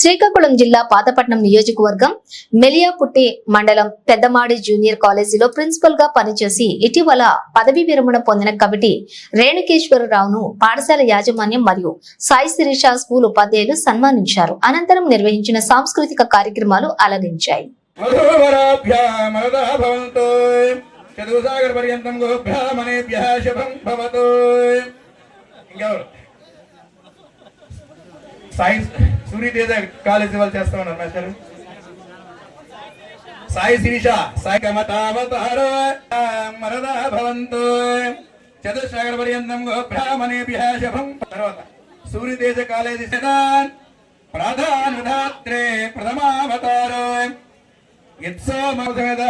శ్రీకాకుళం జిల్లా పాతపట్నం నియోజకవర్గం మెలియాపుట్టి మండలం పెద్దమాడి జూనియర్ కాలేజీలో ప్రిన్సిపల్గా పనిచేసి ఇటీవల పదవీ విరమణ పొందిన కమిటీ రేణుకేశ్వరరావును పాఠశాల యాజమాన్యం మరియు సాయి శిరీష స్కూల్ ఉపాధ్యాయులు సన్మానించారు. అనంతరం నిర్వహించిన సాంస్కృతిక కార్యక్రమాలు అలరించాయి. మధువరాభ్యామరదా పర్యంతం గోభ్యామనేభ్య శుభం భవతు. ఇంకెవరు? సాయి సూర్యతేజ కాలేజీ వాళ్ళు చేస్తా ఉన్నారు మాస్టర్. సాయి శిరీష సాయి కమతావతార మరదా భవంతు. చతుసాగర పర్యంతం గోభ్యామనేభ్య శుభం. తర్వాత సూర్యతేజ కాలేజీ సదాన్ ప్రధానధాత్రే ప్రథమావతారో. ఇత్సోమద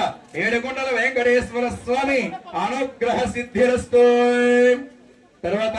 ఏడుకొండల వెంకటేశ్వర స్వామి అనుగ్రహ సిద్ధిరస్తు. తర్వాత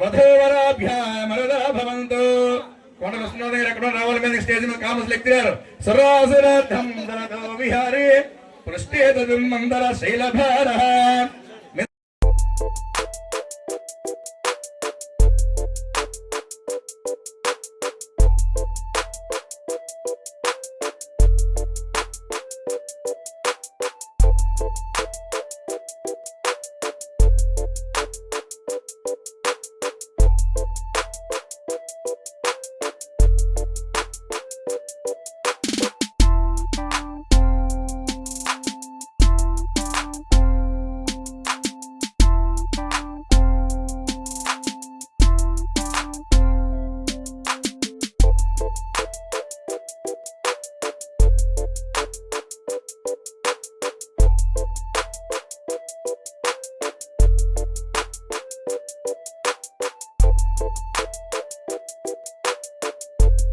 వధూవరాభ్యామరదా భవంతు కొండ వస్తున్నది ఎక్కడ రావాలి మీద స్టేజ్ మీద కామర్స్ లెక్కిరారు సరాసురాధం దరదో విహారి. పృష్ఠేదు శైలభార. you